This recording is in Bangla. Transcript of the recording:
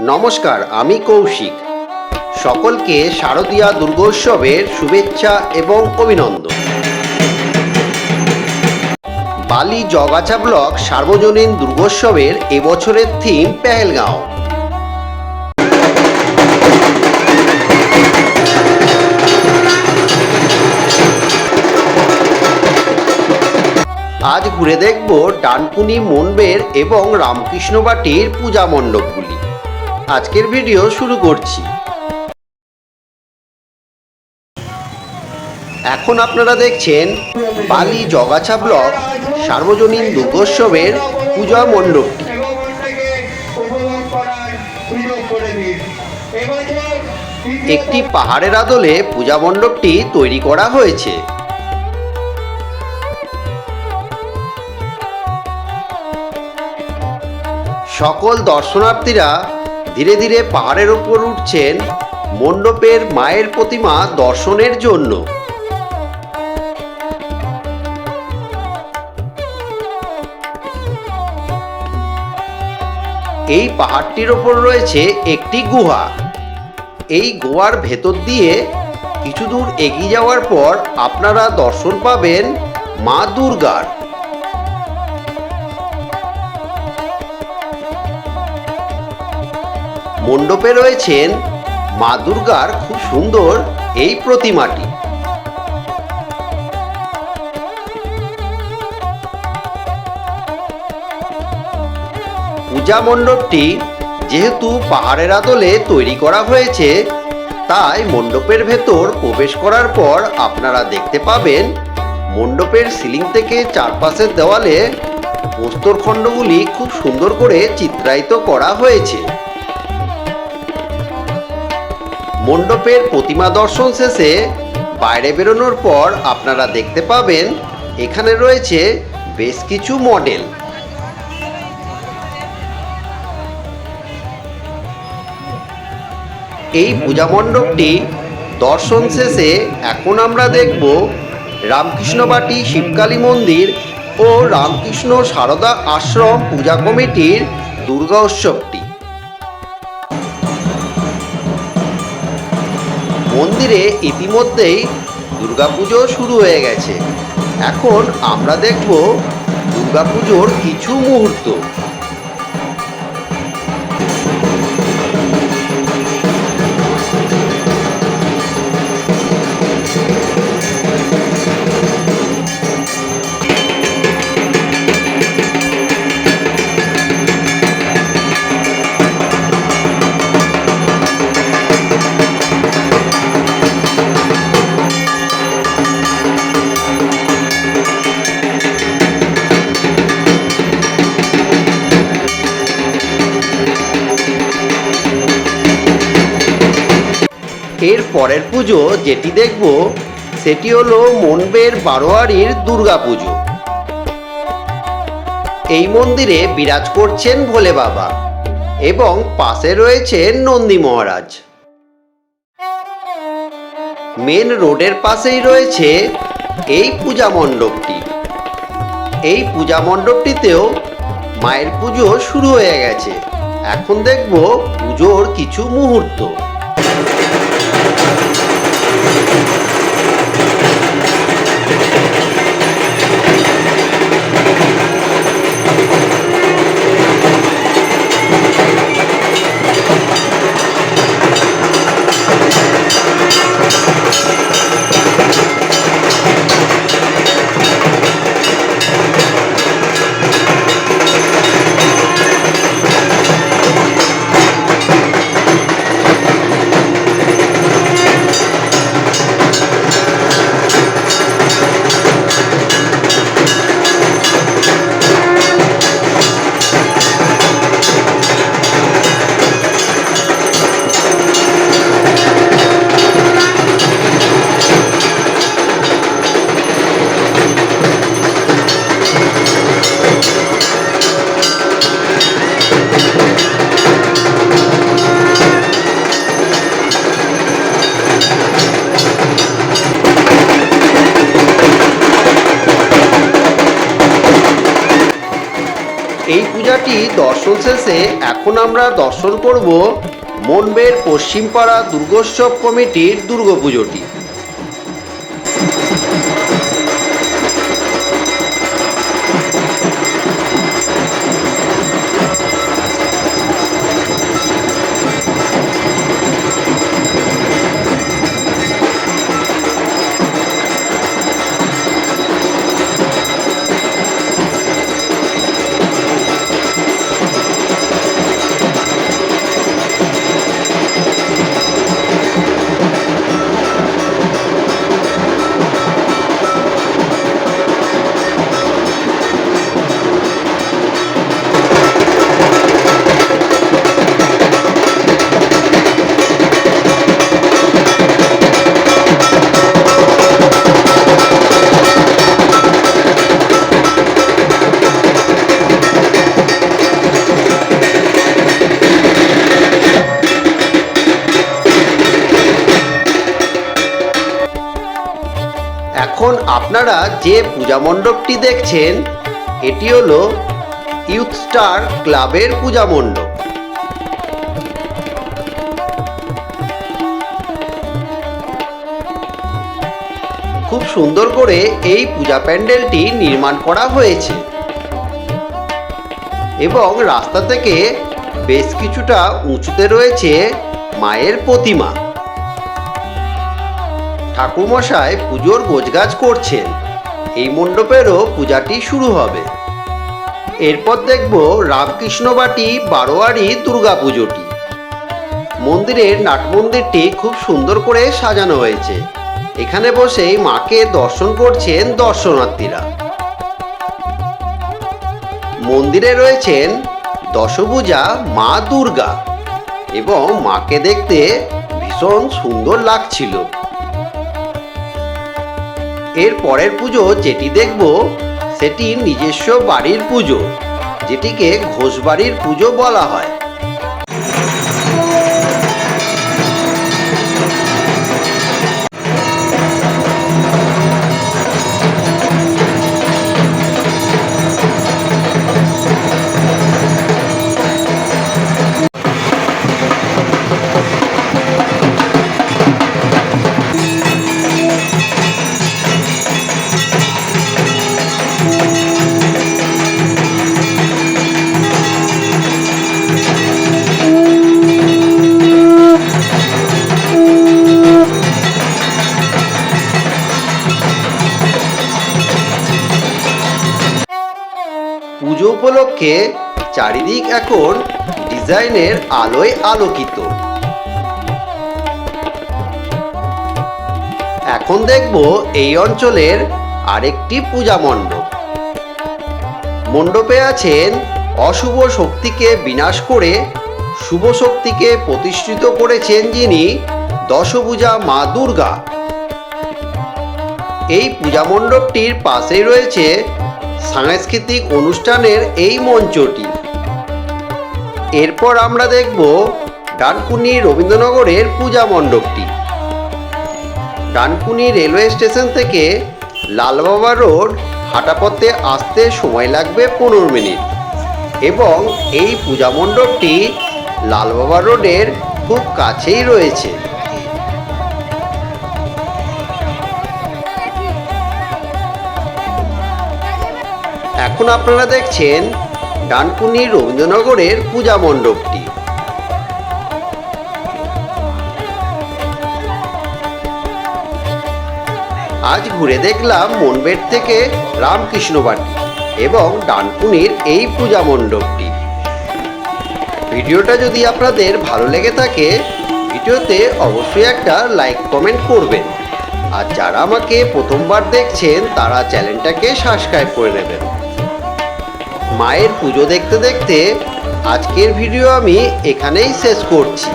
নমস্কার, আমি কৌশিক। সকলকে শারদীয়া দুর্গোৎসবের শুভেচ্ছা এবং অভিনন্দন। বালি জগাছা ব্লক সার্বজনীন দুর্গোৎসবের এবছরের থিম পেহেলগাঁও। আজ ঘুরে দেখব ডানকুনি মনবের এবং রামকৃষ্ণবাটির পূজা মণ্ডপগুলি। আজকের ভিডিও শুরু করছি। এখন আপনারা দেখছেন বালি জগাছা ব্লক সার্বজনীন দুর্গোৎসবের পূজা মণ্ডপটি। একটি পাহাড়ের আদলে পূজা মণ্ডপটি তৈরি করা হয়েছে। সকল দর্শনার্থীরা ধীরে ধীরে পাহাড়ের ওপর উঠছেন মণ্ডপের মায়ের প্রতিমা দর্শনের জন্য। এই পাহাড়টির ওপর রয়েছে একটি গুহা। এই গোয়ার ভেতর দিয়ে কিছু দূর এগিয়ে যাওয়ার পর আপনারা দর্শন পাবেন মা দুর্গার। মণ্ডপে রয়েছেন মা দুর্গার খুব সুন্দর এই প্রতিমাটি। পূজা মণ্ডপটি যেহেতু পাহাড়ের আদলে তৈরি করা হয়েছে, তাই মণ্ডপের ভেতর প্রবেশ করার পর আপনারা দেখতে পাবেন মণ্ডপের সিলিং থেকে চারপাশের দেওয়ালে প্রস্তরখণ্ডগুলি খুব সুন্দর করে চিত্রায়িত করা হয়েছে। মণ্ডপের প্রতিমা দর্শন শেষে বাইরে বেরোনোর পর আপনারা দেখতে পাবেন, এখানে রয়েছে বেশ কিছু মডেল। এই পূজা মণ্ডপটি দর্শন শেষে এখন আমরা দেখব রামকৃষ্ণবাটি শিবকালী মন্দির ও রামকৃষ্ণ সারদা আশ্রম পূজা কমিটির দুর্গা উৎসবটি। মন্দিরে ইতিমধ্যেই দুর্গাপুজো শুরু হয়ে গেছে। এখন আমরা দেখব দুর্গাপুজোর কিছু মুহূর্ত। এর পরের পুজো যেটি দেখব, সেটি হলো মনবের বারোয়ারির দুর্গা পুজো। এই মন্দিরে বিরাজ করছেন ভোলে বাবা এবং পাশে রয়েছেন নন্দী মহারাজ। মেন রোডের পাশেই রয়েছে এই পূজা মণ্ডপটি। এই পূজা মণ্ডপটিতেও মায়ের পুজো শুরু হয়ে গেছে। এখন দেখব পুজোর কিছু মুহূর্ত। পূজাটি দর্শন শেষে এখন আমরা দর্শন করব মনবের পশ্চিমপাড়া দুর্গোৎসব কমিটির দুর্গাপুজোটি এখন আপনারা যে পূজা মণ্ডপটি দেখছেন, এটি হলো ইউথ স্টার ক্লাবের পূজা মণ্ডপ। খুব সুন্দর করে এই পূজা প্যান্ডেলটি নির্মাণ করা হয়েছে। এবং রাস্তা থেকে বেশ কিছুটা উঁচুতে রয়েছে মায়ের প্রতিমা। ঠাকুরমশাই পুজোর গোছগাছ করছেন। এই মণ্ডপেরও পূজাটি শুরু হবে। এরপর দেখব রামকৃষ্ণবাটি বারোয়ারি দুর্গা পুজোটি। মন্দিরের নাটমন্দিরটি খুব সুন্দর করে সাজানো হয়েছে। এখানে বসেই মাকে দর্শন করছেন দর্শনার্থীরা। মন্দিরে রয়েছেন দশভূজা মা দুর্গা এবং মাকে দেখতে ভীষণ সুন্দর লাগছিল। এর পরের পুজো যেটি দেখব সেটি নিজস্ব বাড়ির পুজো যেটিকে ঘোষবাড়ির পুজো বলা হয়। পুজো উপলক্ষে চারিদিক এখন ডিজাইনের আলোয় আলোকিত। এখন দেখব এই অঞ্চলের আরেকটি পূজা মণ্ডপ। মণ্ডপে আছেন অশুভ শক্তিকে বিনাশ করে শুভ শক্তিকে প্রতিষ্ঠিত করেছেন যিনি দশভূজা মা দুর্গা। এই পূজা মণ্ডপটির পাশেই রয়েছে সাংস্কৃতিক অনুষ্ঠানের এই মঞ্চটি। এরপর আমরা দেখব ডানকুনি রবীন্দ্রনগরের পূজা মণ্ডপটি। ডানকুনি রেলওয়ে স্টেশন থেকে লালবাবা রোড হাঁটাপথে আসতে সময় লাগবে পনেরো মিনিট এবং এই পূজা মণ্ডপটি লালবাবা রোডের খুব কাছেই রয়েছে। এখন আপনারা দেখছেন ডানকুনি রবীন্দ্রনগরের পূজা মণ্ডপটি। আজ ঘুরে দেখলাম মনবেট থেকে রামকৃষ্ণবাটি এবং ডানকুনির এই পূজা মণ্ডপটি। ভিডিওটা যদি আপনাদের ভালো লেগে থাকে, ভিডিওতে অবশ্যই একটা লাইক কমেন্ট করবেন। আর যারা আমাকে প্রথমবার দেখছেন, তারা চ্যানেলটাকে সাবস্ক্রাইব করে নেবেন। মায়ের পুজো দেখতে দেখতে আজকের ভিডিও আমি এখানেই শেষ করছি।